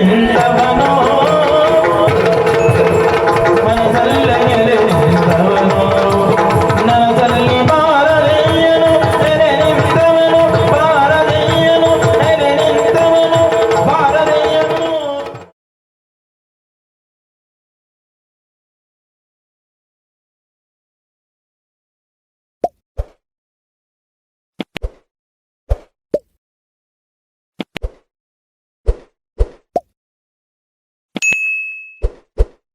জিন্দাবাদ